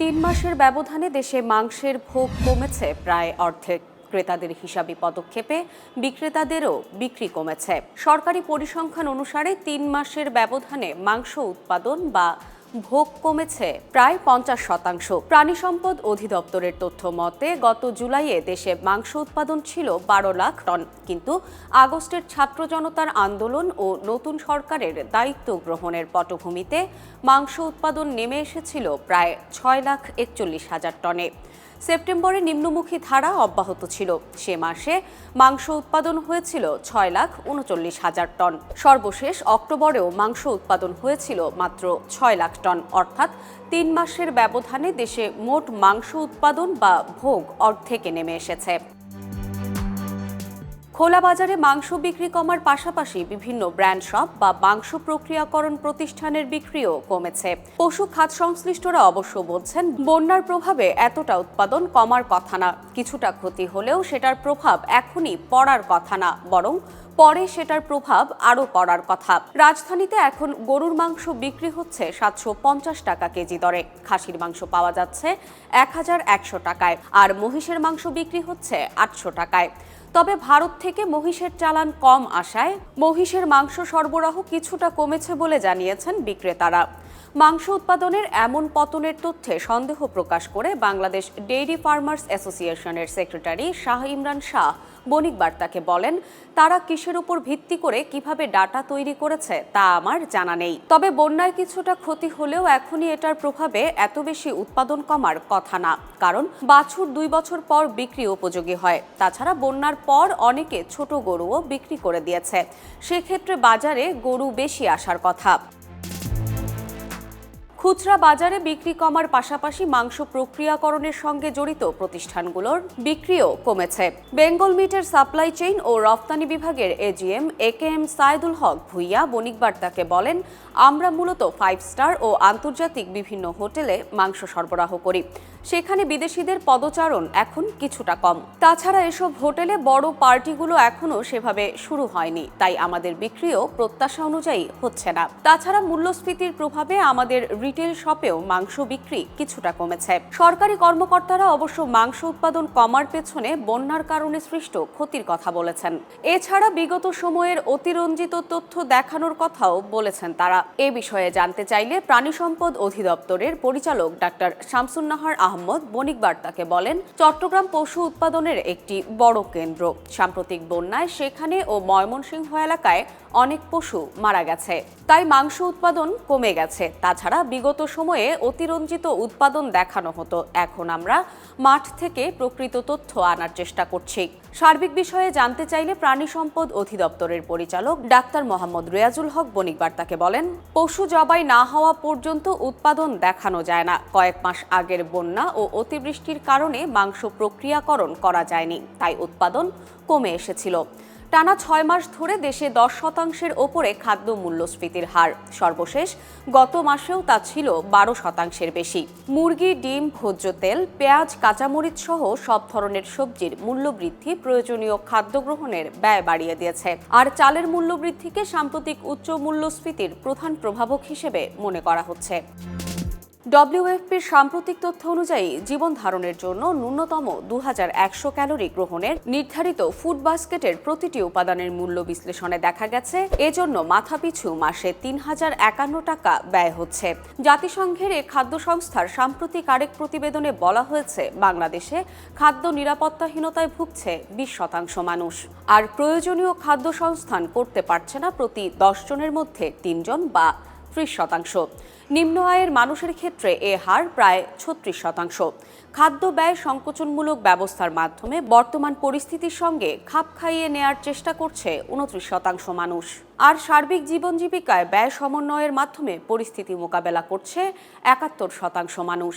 তিন মাসের ব্যবধানে দেশে মাংসের ভোগ কমেছে প্রায় অর্ধেক। ক্রেতাদের হিসাবে পদক্ষেপে বিক্রেতাদেরও বিক্রি কমেছে। সরকারি পরিসংখ্যান অনুসারে তিন মাসের ব্যবধানে মাংস উৎপাদন বা ভোগ কমেছে প্রায় পঞ্চাশ শতাংশ। প্রাণী সম্পদ অধিদপ্তরের তথ্য মতে, গত জুলাইয়ে দেশে মাংস উৎপাদন ছিল বারো লাখ টন। কিন্তু আগস্টের ছাত্র জনতার আন্দোলন ও নতুন সরকারের দায়িত্ব গ্রহণের পটভূমিতে মাংস উৎপাদন নেমে এসেছিল প্রায় ছয় লাখ একচল্লিশ হাজার টনে। সেপ্টেম্বরে নিম্নমুখী ধারা অব্যাহত ছিল। সে মাসে মাংস উৎপাদন হয়েছিল ছয় লাখ উনচল্লিশ হাজার টন। সর্বশেষ অক্টোবরেও মাংস উৎপাদন হয়েছিল মাত্র ছয় লাখ টন। অর্থাৎ তিন মাসের ব্যবধানে দেশে মোট মাংস উৎপাদন বা ভোগ অর্ধেকে নেমে এসেছে। খোলা বাজারে মাংস বিক্রি কমার পাশাপাশি বিভিন্ন ব্র্যান্ড শপ বা মাংস প্রক্রিয়াকরণ প্রতিষ্ঠানের বিক্রিও কমেছে। পশু খাত সংশ্লিষ্টরা অবশ্য বলছেন, বন্যার প্রভাবে এতটা উৎপাদন কমার কথা না। কিছুটা ক্ষতি হলেও সেটার প্রভাব এখনই পড়ার কথা না, বরং পরে সেটার প্রভাব আরও পড়ার কথা। রাজধানীতে এখন গরুর মাংস বিক্রি হচ্ছে সাতশো পঞ্চাশ টাকা কেজি দরে। খাসির মাংস পাওয়া যাচ্ছে এক হাজার একশো টাকায়, আর মহিষের মাংস বিক্রি হচ্ছে আটশো টাকায়। তবে ভারত থেকে মহিষের চালান কম আসায় মহিষের মাংস সরবরাহ কিছুটা কমেছে বলে জানিয়েছেন বিক্রেতারা। মাংস উৎপাদনের এমন পতনের তথ্যে সন্দেহ প্রকাশ করে বাংলাদেশ ডেইরি ফার্মার্স অ্যাসোসিয়েশনের সেক্রেটারি শাহ ইমরান শাহ বণিক বার্তাকে বলেন, তারা কিসের উপর ভিত্তি করে কীভাবে ডাটা তৈরি করেছে তা আমার জানা নেই। তবে বন্যায় কিছুটা ক্ষতি হলেও এখনই এটার প্রভাবে এত বেশি উৎপাদন কমার কথা না। কারণ বাছুর দুই বছর পর বিক্রি উপযোগী হয়। তাছাড়া বন্যার পর অনেকে ছোট গরুও বিক্রি করে দিয়েছে। সেক্ষেত্রে বাজারে গরু বেশি আসার কথা। খুচরা বাজারে বিক্রি কমার পাশাপাশি মাংস প্রক্রিয়াকরণের সঙ্গে জড়িত প্রতিষ্ঠানগুলোর বিক্রিও কমেছে। বেঙ্গল মিটের সাপ্লাই চেইন ও রফতানি বিভাগের AGM A K M Saidul Haque Bhuiyan বণিক বার্তাকে বলেন, আমরা মূলত ফাইভ স্টার ও আন্তর্জাতিক বিভিন্ন হোটেলে মাংস সরবরাহ করি। সেখানে বিদেশিদের পদচারণ এখন কিছুটা কম। তাছাড়া এসব হোটেলে বড় পার্টিগুলো এখনও সেভাবে শুরু হয়নি। তাই আমাদের বিক্রিও প্রত্যাশা অনুযায়ী হচ্ছে না। তাছাড়া মূল্যস্ফীতির প্রভাবে আমাদের রিটেল শপেও মাংস বিক্রি কিছুটা কমেছে। সরকারি কর্মকর্তারা অবশ্য মাংস উৎপাদন কমার পেছনে বন্যার কারণে সৃষ্ট ক্ষতির কথা বলেছেন। এছাড়া বিগত সময়ের অতিরঞ্জিত তথ্য দেখানোর কথাও বলেছেন তারা। এ বিষয়ে জানতে চাইলে প্রাণী সম্পদ অধিদপ্তরের পরিচালক ডাক্তার শামসুন্নাহার আহমদ বণিক বার্তাকে বলেন, চট্টগ্রাম পশু উৎপাদনের একটি বড় কেন্দ্র। সাম্প্রতিক বন্যায় সেখানে ও ময়মনসিংহ এলাকায় অনেক পশু মারা গেছে। তাই মাংস উৎপাদন কমে গেছে। তাছাড়া বিগত সময়ে অতিরঞ্জিত উৎপাদন দেখানো হতো। এখন আমরা মাঠ থেকে প্রকৃত তথ্য আনার চেষ্টা করছি। সার্বিক বিষয়ে জানতে চাইলে প্রাণী সম্পদ অধিদপ্তরের পরিচালক ডাক্তার মোহাম্মদ রিয়াজুল হক বণিক বার্তাকে বলেন, পশু জবাই না হওয়া পর্যন্ত উৎপাদন দেখানো যায় না। কয়েক মাস আগের বন্যা ও অতিবৃষ্টির কারণে মাংস প্রক্রিয়াকরণ করা যায়নি, তাই উৎপাদন কমে এসেছিল। টানা ছয় মাস ধরে দেশে দশ শতাংশের ওপরে খাদ্য মূল্যস্ফীতির হার। সর্বশেষ গত মাসেও তা ছিল বারো শতাংশের বেশি। মুরগি, ডিম, ভোজ্য তেল, পেঁয়াজ, কাঁচামরিচ সহ সব ধরনের সবজির মূল্যবৃদ্ধি প্রয়োজনীয় খাদ্য গ্রহণের ব্যয় বাড়িয়ে দিয়েছে। আর চালের মূল্যবৃদ্ধিকে সাম্প্রতিক উচ্চ মূল্যস্ফীতির প্রধান প্রভাবক হিসেবে মনে করা হচ্ছে। ডব্লিউএফপির সাম্প্রতিক তথ্য অনুযায়ী জীবন ধারণের জন্য ন্যূনতম দু হাজার একশো ক্যালোরি গ্রহণের নির্ধারিত ফুড বাস্কেটের প্রতিটি উপাদানের মূল্য বিশ্লেষণে দেখা গেছে। এজন্য মাথাপিছু মাসে তিন হাজার একান্ন টাকা ব্যয় হচ্ছে। জাতিসংঘের এ খাদ্য সংস্থার সাম্প্রতিক আরেক প্রতিবেদনে বলা হয়েছে, বাংলাদেশে খাদ্য নিরাপত্তাহীনতায় ভুগছে বিশ শতাংশ মানুষ। আর প্রয়োজনীয় খাদ্য সংস্থান করতে পারছে না প্রতি দশ জনের মধ্যে তিনজন বা ত্রিশ শতাংশ। নিম্ন আয়ের মানুষের ক্ষেত্রে এ হার প্রায় ছত্রিশ শতাংশ। খাদ্য ব্যয় সংকোচনমূলক ব্যবস্থার মাধ্যমে বর্তমান পরিস্থিতির সঙ্গে খাপ খাইয়ে নেয়ার চেষ্টা করছে উনত্রিশ শতাংশ মানুষ। আর সার্বিক জীবন জীবিকায় ব্যয় সমন্বয়ের মাধ্যমে পরিস্থিতি মোকাবেলা করছে একাত্তর শতাংশ মানুষ।